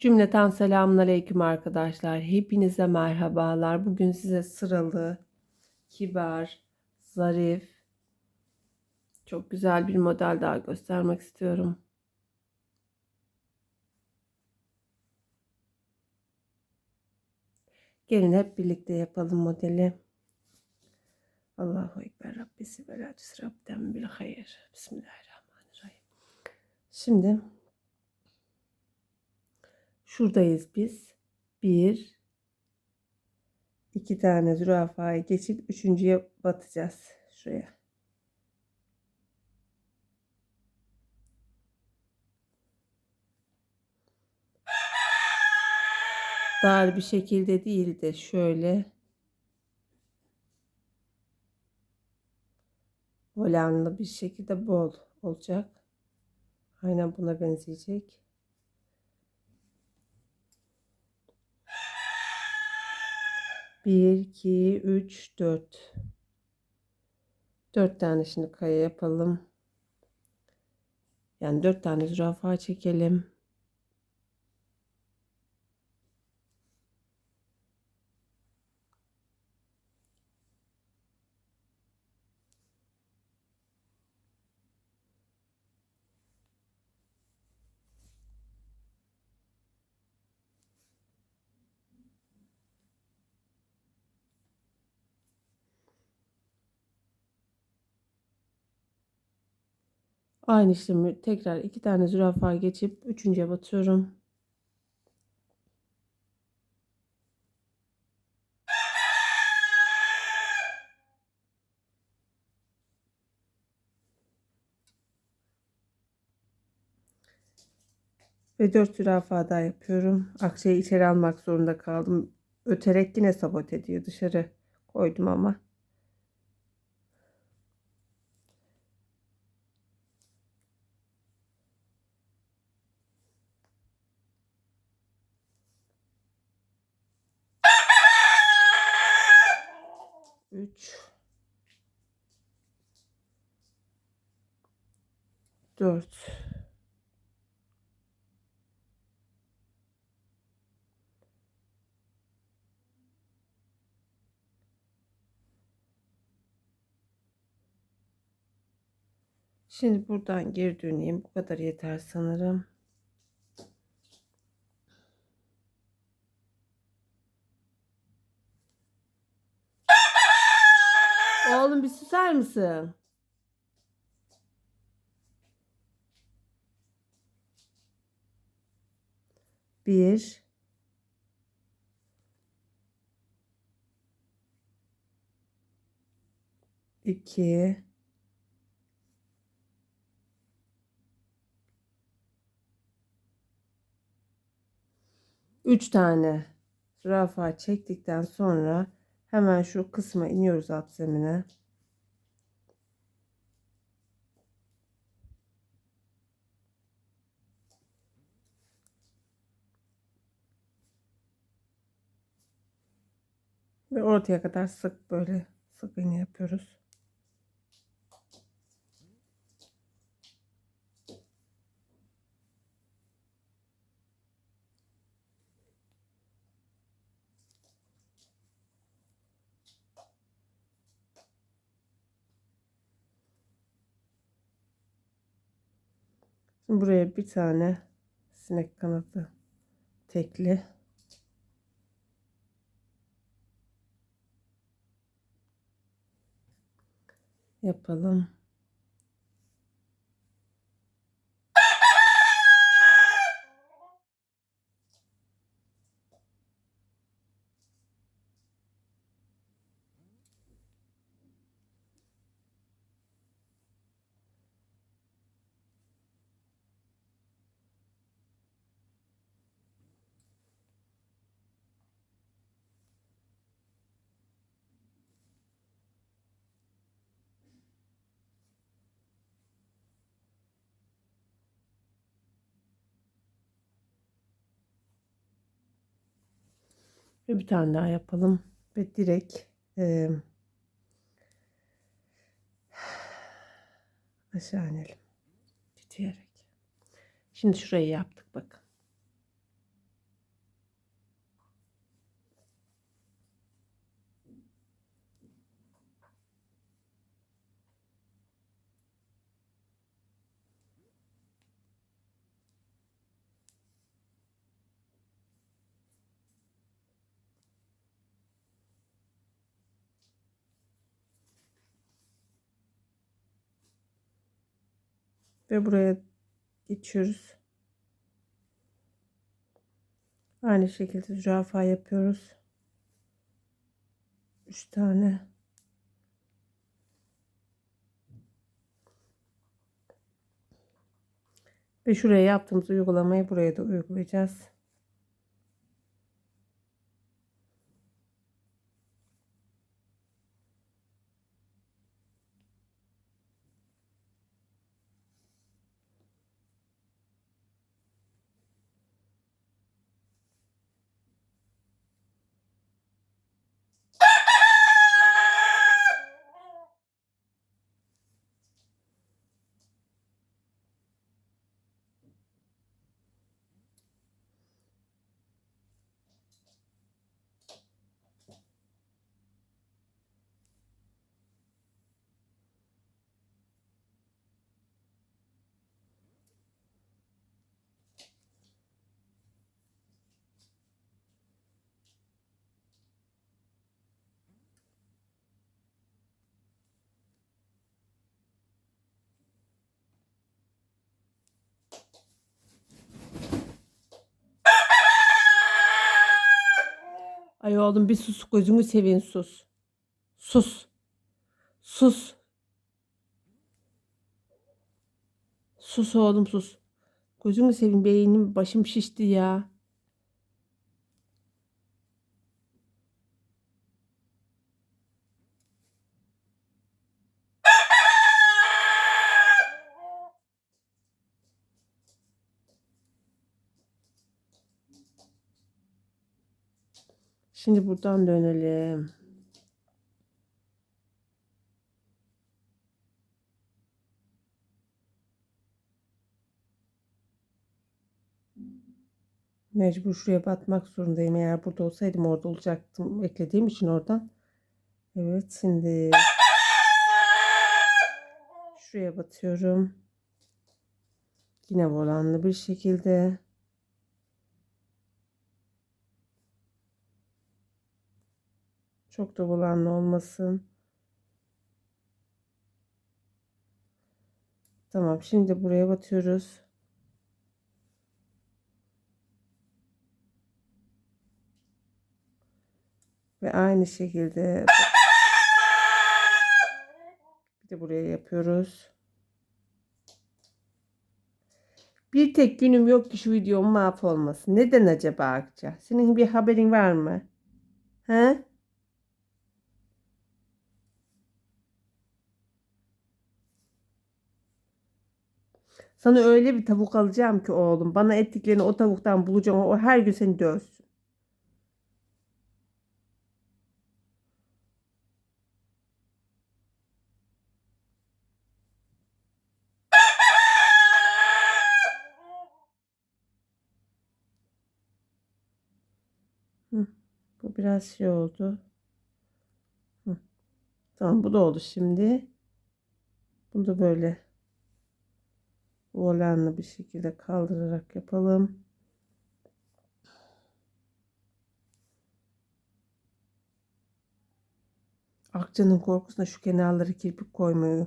Cümleten selamünaleyküm arkadaşlar. Hepinize merhabalar. Bugün size sıralı, kibar, zarif, çok güzel bir model daha göstermek istiyorum. Gelin hep birlikte yapalım modeli. Allahu Ekber Rabbisi ve la tusrabden bil hayır. Bismillahirrahmanirrahim. Şimdi Şuradayız biz. Bir, iki tane zürafayı geçip üçüncüye batacağız. Şuraya. Dar bir şekilde değil de şöyle volanlı bir şekilde bol olacak. Aynen buna benzeyecek. Bir, iki, üç, dört. Dört tane şimdi kaya yapalım. Yani dört tane zürafa çekelim. Aynı işlemi tekrar iki tane zürafa geçip üçüncüye batıyorum. Ve dört zürafa daha yapıyorum. Akçeyi içeri almak zorunda kaldım. Öterek yine sabot ediyor. Dışarı koydum ama. 4 Şimdi buradan geri döneyim. Bu kadar yeter sanırım. Oğlum bir susar mısın? Bir. iki, Üç tane zürafa çektikten sonra hemen şu kısma iniyoruz alt Ve ortaya kadar sık böyle sık iğne yapıyoruz. Şimdi buraya bir tane sinek kanadı tekli yapalım. Ve bir tane daha yapalım. Ve direkt e, aşağı inelim. Titiyerek. Şimdi şurayı yaptık bakın. Ve buraya geçiyoruz. Aynı şekilde zürafa yapıyoruz. 3 tane. Ve şuraya yaptığımız uygulamayı buraya da uygulayacağız. Ay oğlum bir sus gözünü seveyim sus. Sus. Sus. Sus oğlum sus. Gözünü seveyim beynim başım şişti ya. Şimdi buradan dönelim. Mecbur şuraya batmak zorundayım. Eğer burada olsaydım orada olacaktım. Eklediğim için oradan. Evet şimdi şuraya batıyorum. Yine volanlı bir şekilde. Çok da volanlı olmasın. Tamam şimdi buraya batıyoruz. Ve aynı şekilde bir de buraya yapıyoruz. Bir tek günüm yok ki şu videom mahvolmasın. Neden acaba Akça? Senin bir haberin var mı? He? Sana öyle bir tavuk alacağım ki oğlum. Bana ettiklerini o tavuktan bulacağım. O her gün seni dövsün. Bu biraz şey oldu. Hı. Tamam bu da oldu şimdi. Bunu da böyle volanlı bir şekilde kaldırarak yapalım. Akçanın korkusuna şu kenarları kirpik koymuyor.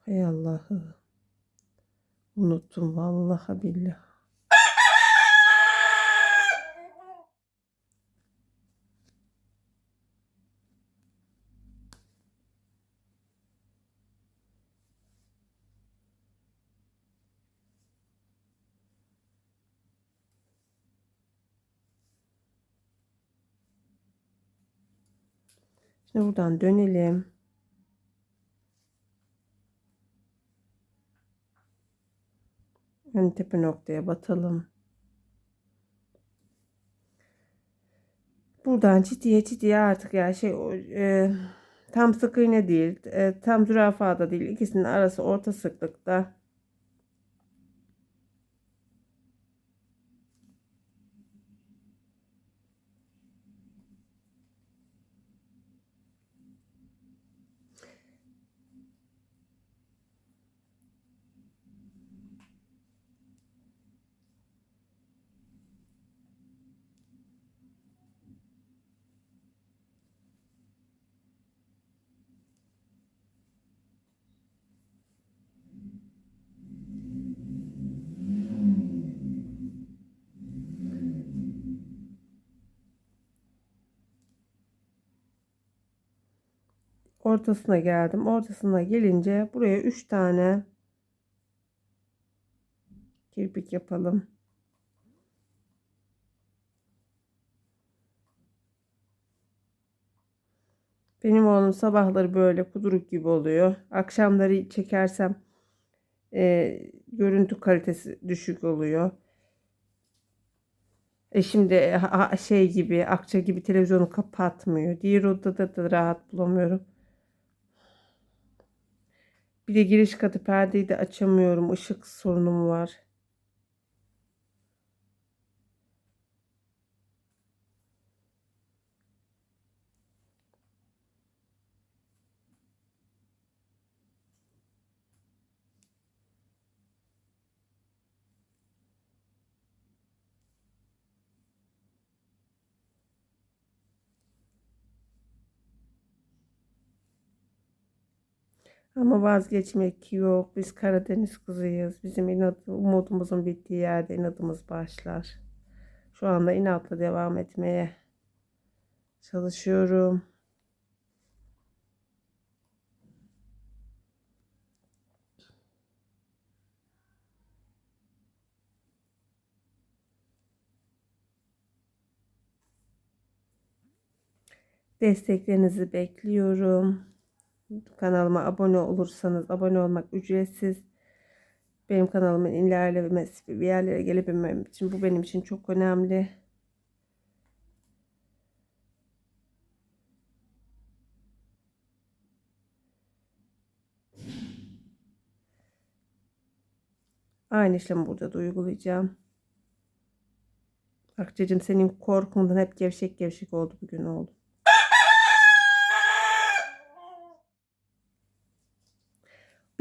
Hay Allah'ı. Unuttum vallahi billahi. Şimdi buradan dönelim. En tepe noktaya batalım. Buradan ciddiye ciddiye artık ya şey e, tam sık iğne değil, e, tam zürafa da değil. İkisinin arası orta sıklıkta. Ortasına geldim. Ortasına gelince buraya 3 tane kirpik yapalım. Benim oğlum sabahları böyle kuduruk gibi oluyor. Akşamları çekersem e, görüntü kalitesi düşük oluyor. E şimdi şey gibi Akça gibi televizyonu kapatmıyor. Diğer odada da rahat bulamıyorum. Bir de giriş katı perdeyi de açamıyorum. Işık sorunum var. Ama vazgeçmek yok. Biz Karadeniz kızıyız. Bizim inat, umudumuzun bittiği yerde inadımız başlar. Şu anda inatla devam etmeye çalışıyorum. Desteklerinizi bekliyorum. Kanalıma abone olursanız abone olmak ücretsiz. Benim kanalımın ilerlemesi bir yerlere gelebilmem için bu benim için çok önemli. Aynı işlemi burada da uygulayacağım. Akçacığım senin korkundan hep gevşek gevşek oldu bugün oğlum.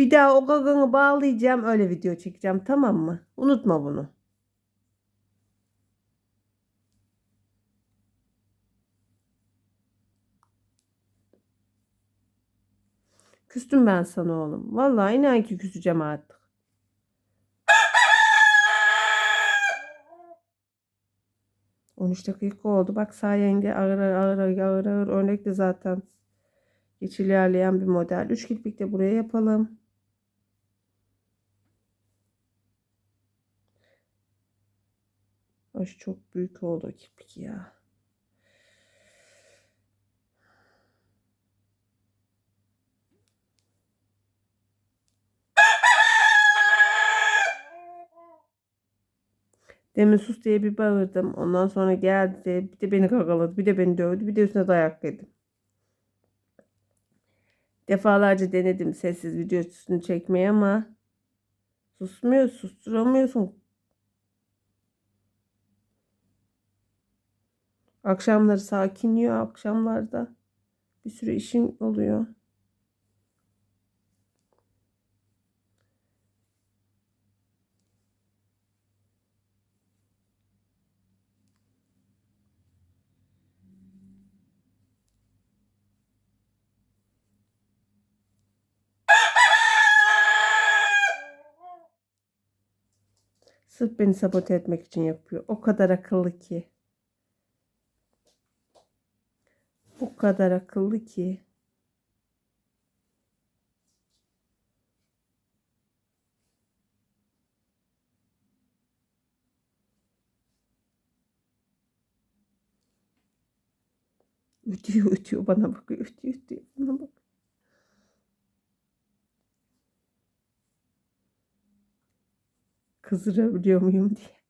Bir daha o gaganı bağlayacağım öyle video çekeceğim tamam mı? Unutma bunu. Küstüm ben sana oğlum. Vallahi inan ki küseceğim artık. On üç dakika oldu. Bak sayende ağır ağır ağır ağır ağır, ağır zaten geç ilerleyen bir model. Üç kirpik de buraya yapalım. Ay çok büyük oldu kirpik ya. Demin sus diye bir bağırdım. Ondan sonra geldi. Bir de beni kakaladı. Bir de beni dövdü. Bir de üstüne dayak yedim. Defalarca denedim sessiz videosunu çekmeyi ama susmuyor. Susturamıyorsun. Akşamları sakinliyor. Akşamlarda bir sürü işin oluyor. Sırf beni sabote etmek için yapıyor. O kadar akıllı ki. O kadar akıllı ki. Ötüyor ötüyor bana bakıyor. Ötüyor ötüyor bana bak. Kızdırabiliyor muyum diye.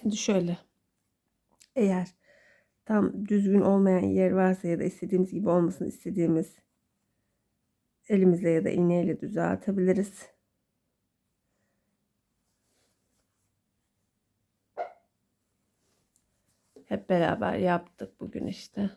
Şimdi şöyle. Eğer tam düzgün olmayan yer varsa ya da istediğimiz gibi olmasını istediğimiz elimizle ya da iğneyle düzeltebiliriz. Hep beraber yaptık bugün işte.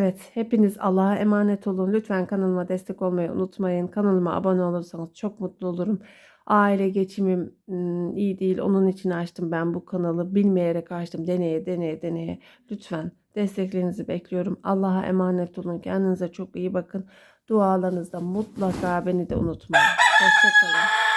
Evet, hepiniz Allah'a emanet olun. Lütfen kanalıma destek olmayı unutmayın. Kanalıma abone olursanız çok mutlu olurum. Aile geçimim iyi değil. Onun için açtım ben bu kanalı. Bilmeyerek açtım. Deneye, deneye, deneye. Lütfen desteklerinizi bekliyorum. Allah'a emanet olun. Kendinize çok iyi bakın. Dualarınızda mutlaka beni de unutmayın. Hoşçakalın.